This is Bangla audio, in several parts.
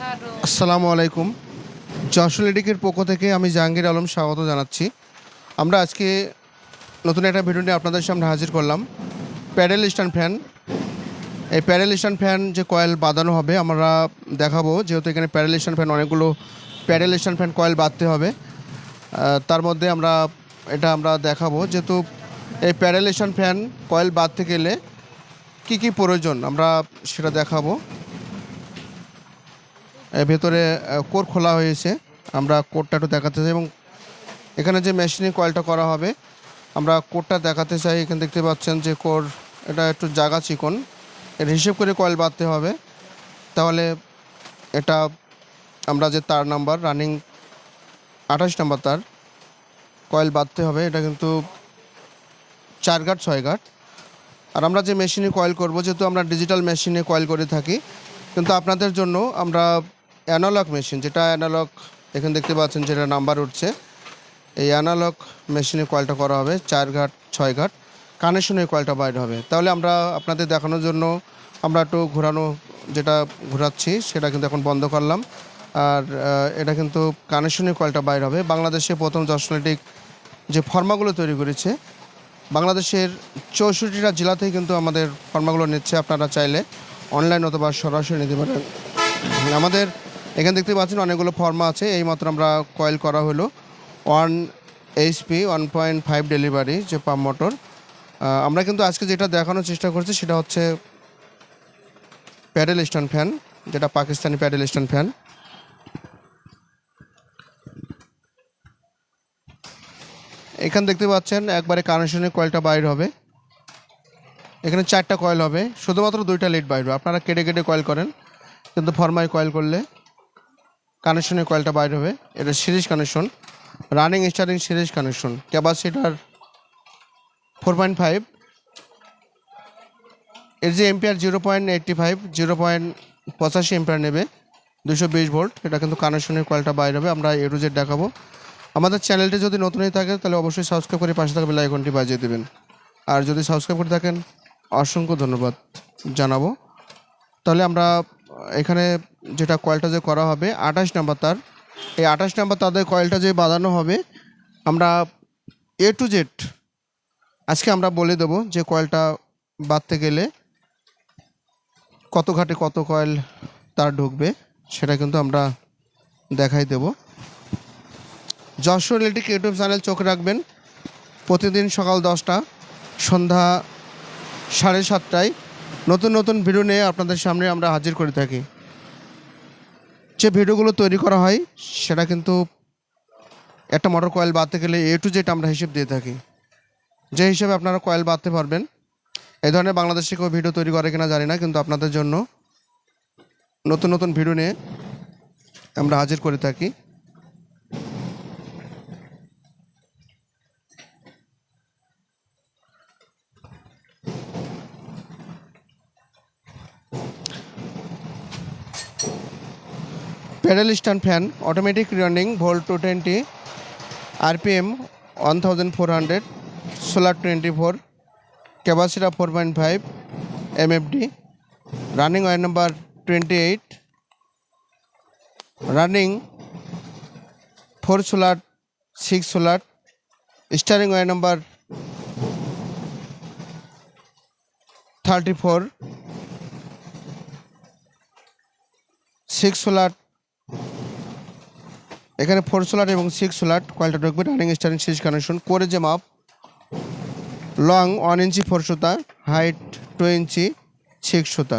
আসসালামু আলাইকুম। যশোর এডিকের পক্ষ থেকে আমি জাহাঙ্গীর আলম স্বাগত জানাচ্ছি। আমরা আজকে নতুন একটা ভিডিও নিয়ে আপনাদের সামনে হাজির করলাম। Pedal stand fan. এই প্যাডেল স্ট্যান্ড ফ্যান যে কয়েল বাঁধানো হবে, আমরা দেখাবো। যেহেতু এখানে প্যাডেল স্ট্যান্ড ফ্যান অনেকগুলো প্যাডেল স্ট্যান্ড ফ্যান কয়েল বাঁধতে হবে। তার মধ্যে আমরা এটা আমরা দেখাবো। যেহেতু এই প্যাডেল স্ট্যান্ড ফ্যান কয়েল বাঁধতে গেলে কী কী প্রয়োজন, আমরা সেটা দেখাবো। ভেতরে কোর খোলা হয়েছে। আমরা কোরটা একটু দেখাতে চাই এবং এখানে যে মেশিনে কয়েলটা করা হবে, আমরা কোরটা দেখাতে চাই। এখানে দেখতে পাচ্ছেন যে কোর, এটা একটু জাগা চিকন। এর হিসেব করে কয়েল বাঁধতে হবে। তাহলে এটা আমরা যে তার নাম্বার, রানিং আঠাশ নাম্বার তার, কয়েল বাঁধতে হবে। এটা কিন্তু চার গাঁট ছয় গাঁট আর আমরা যে মেশিনে কয়েল করব, যেহেতু আমরা ডিজিটাল মেশিনে কয়েল করে থাকি, কিন্তু আপনাদের জন্য আমরা অ্যানালগ মেশিন, যেটা অ্যানালগ, এখানে দেখতে পাচ্ছেন যেটা নাম্বার উঠছে, এই অ্যানালগ মেশিনে কয়েলটা করা হবে, চার ঘাট, ছয় ঘাট কানেকশনে কয়েলটা বাইর হবে। তাহলে আমরা আপনাদের দেখানোর জন্য আমরা একটু ঘোরানো, যেটা ঘোরাচ্ছি, সেটা কিন্তু এখন বন্ধ করলাম। আর এটা কিন্তু কানেকশনে কয়েলটা বাইর হবে। বাংলাদেশে প্রথম জশনেটিক যে ফর্মাগুলো তৈরি করেছে, বাংলাদেশের চৌষট্টিটা জেলাতেই কিন্তু আমাদের ফর্মাগুলো নিচ্ছে, আপনারা চাইলে অনলাইন অথবা সরাসরি নিতে পারেন। আমাদের এখানে দেখতে পাচ্ছেন অনেকগুলো ফর্মা আছে, এইমাত্র আমরা কয়েল করা হলো। One HP one point five delivery যে পাম্প মোটর আমরা কিন্তু আজকে যেটা দেখানোর চেষ্টা করছি সেটা হচ্ছে প্যাডেল স্ট্যান্ড ফ্যান যেটা পাকিস্তানি প্যাডেল স্ট্যান্ড ফ্যান এখানে দেখতে পাচ্ছেন একবারে কানেকশনের কয়েলটা বাইর হবে। এখানে চারটা কয়েল হবে, শুধুমাত্র দুইটা লিড বাইর হবে। আপনারা কেটে কেটে কয়েল করেন, কিন্তু ফরমাই কয়েল করলে কানেকশনের কয়েলটা বাইর হবে। এটা series connection running starting series connection capacitor four point five এর যে ampere zero point eighty five zero point পঁচাশি এম্পিয়ার নেবে দুশো বিশ ভোল্ট এটা কিন্তু কানেকশনের কয়েলটা বাইর হবে, আমরা এ টু জেড দেখাবো। আমাদের চ্যানেলটি যদি নতুন হয়ে থাকে, তাহলে অবশ্যই সাবস্ক্রাইব করে পাশে থাকা বেল আইকনটি বাজিয়ে দেবেন। আর যদি সাবস্ক্রাইব করে থাকেন, অসংখ্য ধন্যবাদ জানাব। তাহলে আমরা এখানে যেটা কয়েলটা যে করা হবে, আঠাশ নাম্বার তার। এই আঠাশ নাম্বার তাদের কয়েলটা যে বাঁধানো হবে, আমরা এ টু জেড আজকে আমরা বলে দেবো যে কয়েলটা বাঁধতে গেলে কত ঘাটে কত কয়েল তার ঢুকবে, সেটা কিন্তু আমরা দেখাই দেবো। যশোর ইলেকট্রিক ইউটিউব চ্যানেল চোখ রাখবেন। প্রতিদিন সকাল দশটা, সন্ধ্যা সাড়ে সাতটায় নতুন নতুন ভিডিও নিয়ে আপনাদের সামনে আমরা হাজির করে থাকি। যে ভিডিওগুলো তৈরি করা হয়, সেটা কিন্তু একটা মোটর কয়েল বাঁধতে গেলে এ টু জেড আমরা হিসেব দিয়ে থাকি। যে হিসেবে আপনারা কয়েল বাঁধতে পারবেন, এই ধরনের বাংলাদেশে কেউ ভিডিও তৈরি করে কিনা জানি না, কিন্তু আপনাদের জন্য নতুন নতুন ভিডিও নিয়ে আমরা হাজির করে থাকি। Pedal stand fan automatic running volt two twenty RPM one thousand four hundred solar twenty four capacitor four point five MFD running wire number twenty eight running four solar six solar starting wire number thirty four six solar এখানে ফোর সোলার এবং সিক্স সোলার কয়েলটা ঢুকবে? রানিং স্টারিং সিরিজ কানেকশন করে যে মাপ লং ওয়ান ইঞ্চি ফোর সুতা হাইট টু ইঞ্চি সিক্স সুতা।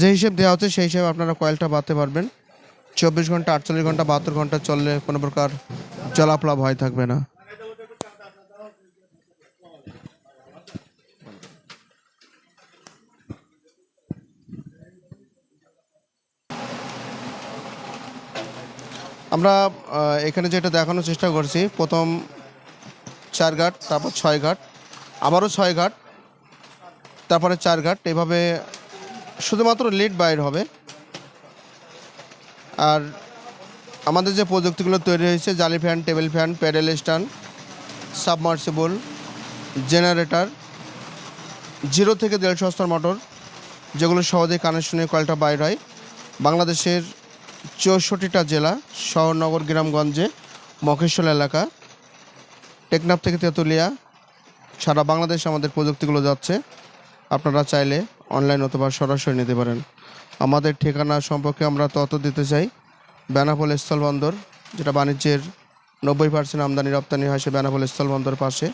যে হিসেব দেওয়া হচ্ছে, সেই হিসেবে আপনারা কয়েলটা বাঁধতে পারবেন। চব্বিশ ঘণ্টা, আটচল্লিশ ঘণ্টা, বাহাত্তর ঘণ্টা চললে কোনো প্রকার জলাপ্লাব ভয় থাকবে না। আমরা এখানে যেটা দেখানোর চেষ্টা করছি, প্রথম চার ঘাট, তারপর ছয় ঘাট, আবারও ছয় ঘাট, তারপরে চার ঘাট, এভাবে শুধুমাত্র লিড বাইর হবে। আর আমাদের যে প্রযুক্তিগুলো তৈরি হয়েছে, জালি fan table fan pedal stand submersible generator zero থেকে দেড়শো স্তর মোটর যেগুলো সহজে কানেকশনের কয়েলটা বাইর হয়। বাংলাদেশের চৌষট্টিটা জেলা, শহরনগর, গ্রামগঞ্জে মফস্বল এলাকা, টেকনাফ থেকে তেঁতুলিয়া, সারা বাংলাদেশ আমাদের প্রযুক্তিগুলো যাচ্ছে। আপনারা চাইলে অনলাইন অথবা সরাসরি নিতে পারেন। আমাদের ঠিকানা সম্পর্কে আমরা তথ্য দিতে চাই। বেনাপোল স্থলবন্দর যেটা বাণিজ্যের নব্বই পার্সেন্ট আমদানি রপ্তানি হয় সে বেনাপোল স্থলবন্দর পাশে।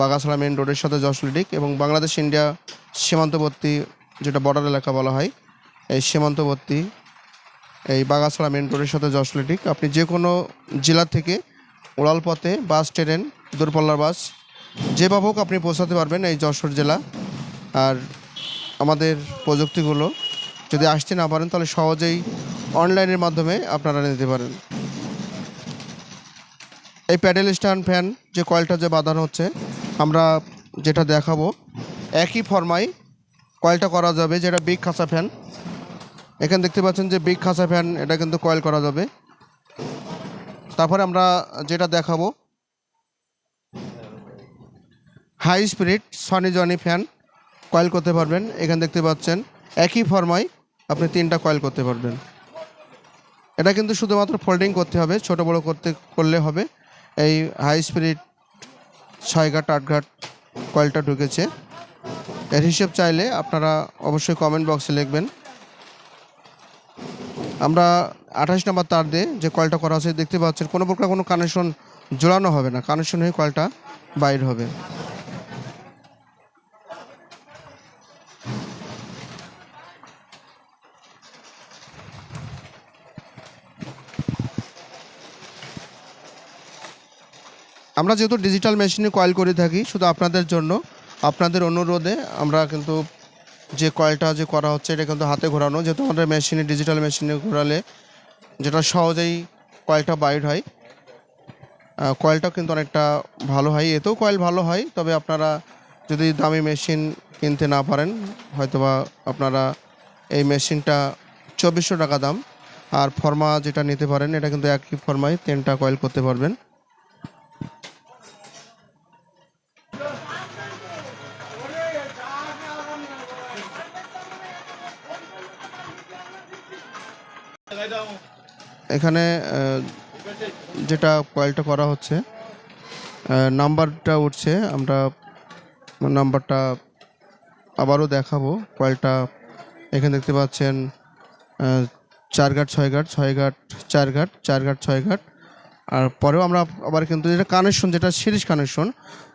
বাগাছড়া মেন রোডের সাথে যশলিডিক এবং বাংলাদেশ ইন্ডিয়া সীমান্তবর্তী যেটা বর্ডার এলাকা বলা হয়, এই সীমান্তবর্তী এই বাগাছড়া মেন রোডের সাথে যশলিডিক আপনি যে কোনো জেলা থেকে উড়াল পথে বাস, ট্রেন, দূরপাল্লার বাস, যেভাবে হোক আপনি পৌঁছাতে পারবেন এই যশোর জেলা। আর আমাদের প্রযুক্তিগুলো যদি আসতে না পারেন, তাহলে সহজেই অনলাইনের মাধ্যমে আপনারা নিতে পারেন। এই প্যাডেল স্ট্যান্ড ফ্যান যে কয়েলটা যে বাঁধানো হচ্ছে, আমরা যেটা দেখাবো, একই ফর্মাই কয়েলটা করা যাবে, যেটা বিগ খাঁচা ফ্যান। এখানে দেখতে পাচ্ছেন যে বিগ খাসা ফ্যান এটা কিন্তু কয়েল করা যাবে। তারপরে আমরা যেটা দেখাবো high spirit Sony Johnny fan coil করতে পারবেন। এখানে দেখতে পাচ্ছেন, একই ফর্মায় আপনি তিনটা কয়েল করতে পারবেন। এটা কিন্তু শুধুমাত্র ফোল্ডিং করতে হবে, ছোট বড় করতে, করলে হবে। এই হাই স্পিরিট ছয় ঘাট আট ঘাট কয়েলটা ঢুকেছে। এর হিসেব চাইলে আপনারা অবশ্যই কমেন্ট বক্সে লিখবেন। আমরা আঠাশ নম্বর তার দিয়ে যে কয়েলটা করা আছে, দেখতে পাচ্ছেন, কোনো প্রকার কোনো কানেকশন জোড়ানো হবে না। কানেকশন হয়ে কয়েলটা বাইর হবে। আমরা যেহেতু ডিজিটাল মেশিনে কয়েল করে থাকি, শুধু আপনাদের জন্য, আপনাদের অনুরোধে আমরা কিন্তু যে কয়েলটা যে করা হচ্ছে এটা কিন্তু হাতে ঘোরানো। যেহেতু আমাদের মেশিনে ডিজিটাল মেশিনে ঘোরালে যেটা সহজেই কয়েলটা বাইর হয় আহ, কয়েলটা কিন্তু অনেকটা ভালো হয়। এতেও কয়েল ভালো হয় তবে আপনারা যদি দামি মেশিন কিনতে না পারেন হয়তোবা আপনারা এই মেশিনটা চব্বিশশো টাকা দাম। আর ফর্মা যেটা নিতে পারেন এটা কিন্তু একই ফর্মায় তিনটা কয়েল করতে পারবেন। এখানে যেটা কয়েলটা করা হচ্ছে নাম্বারটা উঠছে, আমরা নাম্বারটা আবারও দেখাবো। কয়েলটা এখানে দেখতে পাচ্ছেন চার ঘাট ছয় ঘাট ছয় ঘাট চার ঘাট চার ঘাট ছয় ঘাট আর পরেও আমরা আবার কিন্তু যেটা কানেকশন যেটা সিরিজ কানেকশন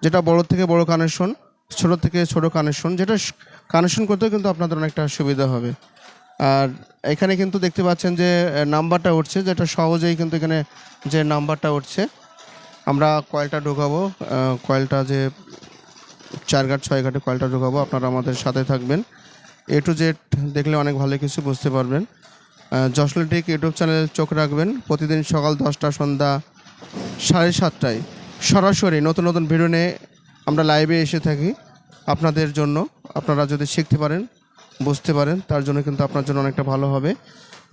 যেটা বড় থেকে বড় কানেকশন ছোট থেকে ছোট কানেকশন যেটা কানেকশন করতেও কিন্তু আপনাদের অনেকটা সুবিধা হবে। আর এখানে কিন্তু দেখতে পাচ্ছেন যে নাম্বারটা উঠছে, যেটা সহজেই কিন্তু এখানে যে নাম্বারটা উঠছে, আমরা কয়েলটা ঢোকাবো কয়েলটা যে চার ঘাট ছয় ঘাটে কয়েলটা ঢোকাবো, আপনারা আমাদের সাথে থাকবেন। এ টু জেড দেখলে অনেক ভালো কিছু বুঝতে পারবেন। জসলেটিক ইউটিউব চ্যানেলে চোখ রাখবেন। প্রতিদিন সকাল দশটা, সন্ধ্যা সাড়ে সাতটায়। সরাসরি নতুন নতুন ভিডিও নিয়ে আমরা লাইভে এসে থাকি আপনাদের জন্য। আপনারা যদি শিখতে পারেন বুঝতে পারেন, তার জন্য কিন্তু আপনার জন্য অনেকটা ভালো হবে।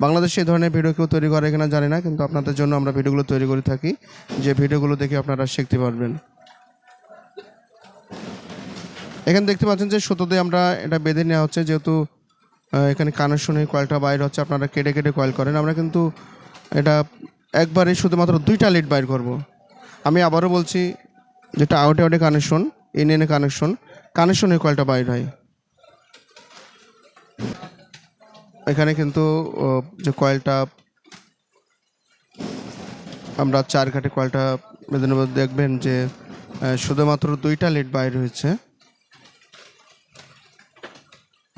বাংলাদেশে এই ধরনের ভিডিও কেউ তৈরি করে কিনা জানি না, কিন্তু আপনাদের জন্য আমরা ভিডিওগুলো তৈরি করে থাকি, যে ভিডিওগুলো দেখে আপনারা শিখতে পারবেন। এখানে দেখতে পাচ্ছেন যে সুতো দিয়ে আমরা এটা বেঁধে নেওয়া হচ্ছে, যেহেতু এখানে কানেকশনে কয়েলটা বাইর হচ্ছে, আপনারা কেটে কেটে কয়েল করেন। আমরা কিন্তু এটা একবারে শুধুমাত্র দুইটা লিড বাইর করব। আমি আবারও বলছি, যেটা আউটে আউটে কানেকশন ইন এনে কানেকশন কানেকশনের কয়েলটা বাইর হয়। এখানে কিন্তু যে কয়েলটা, আমরা চার ঘাটে কয়েলটা দেখবেন যে শুধুমাত্র দুইটা লিড বাইর হয়েছে।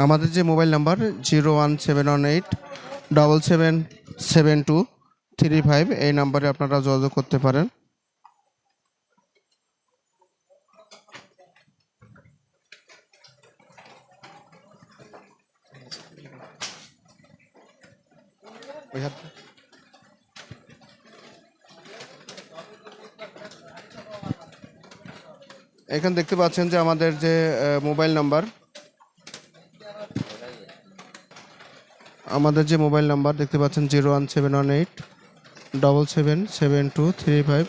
আমাদের যে mobile number, zero one seven one eight double seven seven two three five, এই নাম্বারে আপনারা যোগাযোগ করতে পারেন। ওই এখানে দেখতে পাচ্ছেন যে আমাদের যে মোবাইল নাম্বার, আমাদের যে মোবাইল নাম্বার দেখতে পাচ্ছেন zero one seven one eight double seven seven two three five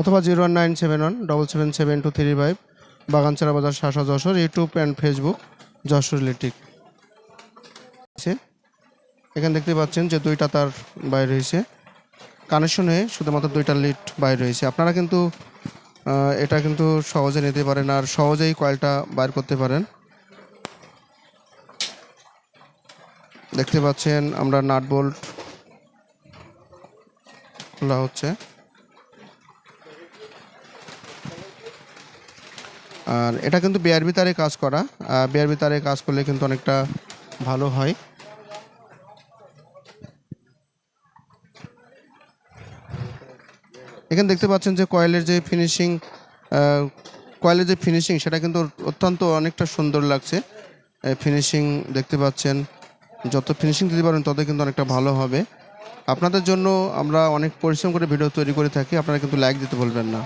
অথবা zero one nine seven one double seven seven two three five বাগানচারা বাজার, Shasha Jashore, YouTube and Facebook, Jashore electric. এখানে দেখতে পাচ্ছেন যে দুইটা তার বাইর হয়েছে। কানেকশনে শুধুমাত্র দুইটা লিড বাইর হয়েছে। আপনারা কিন্তু এটা কিন্তু সহজে নিতে পারেন আর সহজেই কয়েলটা বাইর করতে পারেন। দেখতে পাচ্ছেন আমরা নাট বোল্ট খোলা হচ্ছে। আর এটা কিন্তু বিআরবি তারে কাজ করা। বিআরবি তারে কাজ করলে কিন্তু অনেকটা ভালো হয়। এখানে দেখতে পাচ্ছেন যে কয়েলের যে ফিনিশিং কয়েলের যে ফিনিশিং সেটা কিন্তু অত্যন্ত অনেকটা সুন্দর লাগছে। ফিনিশিং দেখতে পাচ্ছেন, যত ফিনিশিং দিতে পারেন তত কিন্তু অনেকটা ভালো হবে। আপনাদের জন্য আমরা অনেক পরিশ্রম করে ভিডিও তৈরি করে থাকি, আপনারা কিন্তু লাইক দিতে বলবেন না।